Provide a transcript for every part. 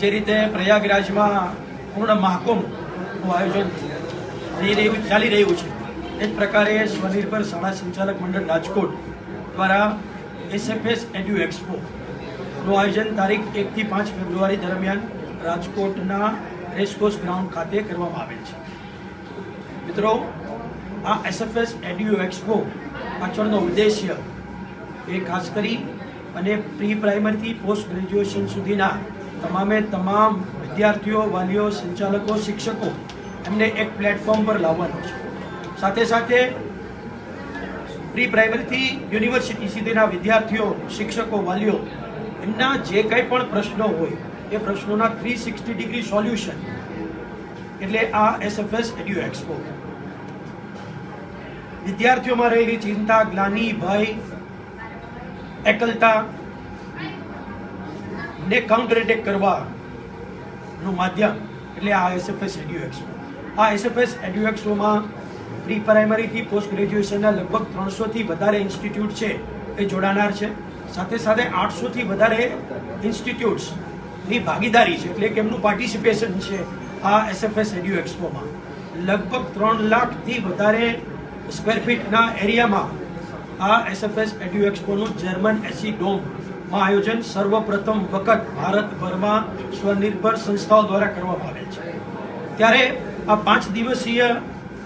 જે રીતે પ્રયાગરાજમાં પૂર્ણ મહાકુંભનું આયોજન થઈ રહ્યું, ચાલી રહ્યું છે. એ જ પ્રકારે સ્વનિર્ભર શાળા સંચાલક મંડળ રાજકોટ દ્વારા એસએફએસ એડ્યુ એક્સપોનું આયોજન તારીખ એકથી પાંચ ફેબ્રુઆરી દરમિયાન રાજકોટના રેસકોર્સ ગ્રાઉન્ડ ખાતે કરવામાં આવેલ છે. મિત્રો, આ એસએફએસ એડ્યુ એક્સપો પાછળનો ઉદ્દેશ્ય એ ખાસ કરી અને પ્રી પ્રાઇમરીથી પોસ્ટ ગ્રેજ્યુએશન સુધીના તમામે તમામ વિદ્યાર્થીઓ, વાલીઓ, સંચાલકો, શિક્ષકો એમને એક પ્લેટફોર્મ પર લાવવાનો છે. સાથે સાથે પ્રી પ્રાઇમરીથી યુનિવર્સિટી સુધીના વિદ્યાર્થીઓ, શિક્ષકો, વાલીઓ એમના જે કંઈ પણ પ્રશ્નો હોય એ પ્રશ્નોના થ્રી સિક્સટી ડિગ્રી સોલ્યુશન એટલે આ એસએફએસ એડ્યુ એક્સપો વિદ્યાર્થીઓમાં રહેલી ચિંતા, ગ્લાની, ભય, એકલતા ને કાઉન્ટર એટેક કરવાનું માધ્યમ. એટલે આ એસએફએસ એડ્યુ એક્સપો આ એસએફએસ એડ્યુ એક્સપોમાં પ્રી પ્રાઇમરીથી પોસ્ટ ગ્રેજ્યુએશનના લગભગ ત્રણસોથી વધારે ઇન્સ્ટિટ્યૂટ છે એ જોડાનાર છે. સાથે સાથે આઠસોથી વધારે ઇન્સ્ટિટ્યૂટ્સની ભાગીદારી છે. એટલે કે એમનું પાર્ટિસિપેશન છે આ એસએફએસ એડ્યુ એક્સપોમાં લગભગ ત્રણ લાખથી વધારે સ્ક્વેર ફીટના એરિયામાં આ એસએફએસ એડ્યુ એક્સપોનું જર્મન એસી ડોમમાં આયોજન સર્વપ્રથમ વખત ભારતભરમાં સ્વનિર્ભર સંસ્થાઓ દ્વારા કરવામાં આવે છે. ત્યારે આ પાંચ દિવસીય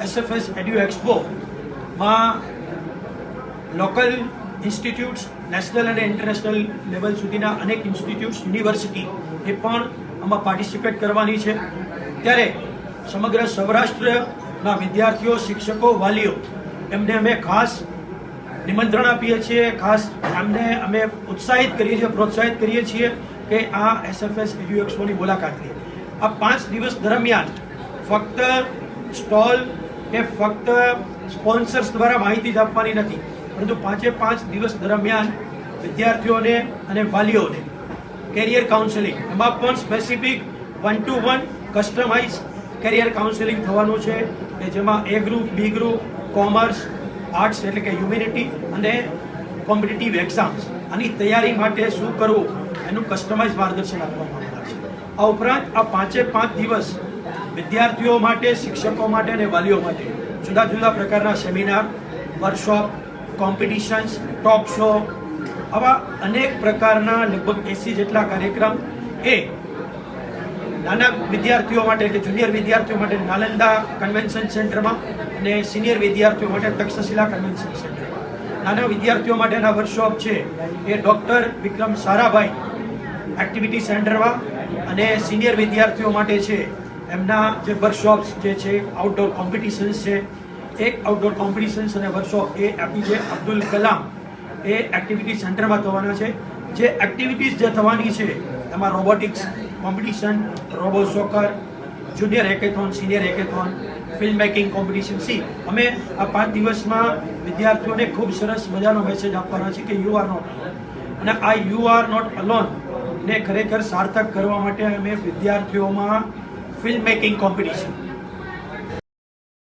એસએફએસ એડ્યુ એક્સપોમાં લોકલ ઇન્સ્ટિટ્યૂટ્સ, નેશનલ અને ઇન્ટરનેશનલ લેવલ સુધીના અનેક ઇન્સ્ટિટ્યૂટ્સ, યુનિવર્સિટી એ પણ આમાં પાર્ટિસિપેટ કરવાની છે. ત્યારે સમગ્ર સૌરાષ્ટ્રના વિદ્યાર્થીઓ, શિક્ષકો, વાલીઓ, એમને અમે ખાસ નિમંત્રણ આપીએ છીએ. ખાસ આમને અમે ઉત્સાહિત કરીએ છીએ, પ્રોત્સાહિત કરીએ છીએ કે આ એસએફએસ રિવ્યુ એક્સપોની મુલાકાત લઈએ. આ પાંચ દિવસ દરમિયાન ફક્ત સ્ટોલ કે ફક્ત સ્પોન્સર્સ દ્વારા માહિતી જ આપવાની નથી, પરંતુ પાંચે પાંચ દિવસ દરમિયાન વિદ્યાર્થીઓને અને વાલીઓને કેરિયર કાઉન્સેલિંગ એમાં પણ specific one to one customise career counselling થવાનું છે, કે જેમાં A group B group commerce arts એટલે કે હ્યુમેનિટી અને કોમ્પિટિટિવ એક્ઝામ્સ આની તૈયારી માટે શું કરવું? એનું કસ્ટમાઇઝ માર્ગદર્શન આપવામાં આવનાર છે. આ ઉપરાંત આ પાંચે પાંચ દિવસ વિદ્યાર્થીઓ માટે, શિક્ષકો માટે અને વાલીઓ માટે જુદા જુદા પ્રકારના seminar workshop competitions talk show આવા અનેક પ્રકારના લગભગ એસી જેટલા કાર્યક્રમ એ નાના વિદ્યાર્થીઓ માટે એટલે જુનિયર વિદ્યાર્થીઓ માટે નાલંદા કન્વેન્શન સેન્ટરમાં અને સિનિયર વિદ્યાર્થીઓ માટે તક્ષશિલા કન્વેન્શન સેન્ટરમાં. નાના વિદ્યાર્થીઓ માટેના વર્કશોપ છે એ ડૉક્ટર વિક્રમ સારાભાઈ એક્ટિવિટી સેન્ટરમાં અને સિનિયર વિદ્યાર્થીઓ માટે છે. એમના જે વર્કશોપ્સ જે છે આઉટડોર કોમ્પિટિશન્સ છે, એક આઉટડોર કોમ્પિટિશન્સ અને workshop A A P J Abdul Kalam. A activity સેન્ટરમાં થવાના છે. જે એક્ટિવિટીઝ જે થવાની છે, એમાં robotics competition robo soccer junior hackathon senior hackathon film making competition C અમે આ પાંચ દિવસમાં વિદ્યાર્થીઓને ખૂબ સરસ મજાનો મેસેજ આપવાનો છે કે યુ આર નોટ અને આ યુ આર નોટ અલોન ને ખરેખર સાર્થક કરવા માટે અમે વિદ્યાર્થીઓમાં ફિલ્મ મેકિંગ કોમ્પિટિશન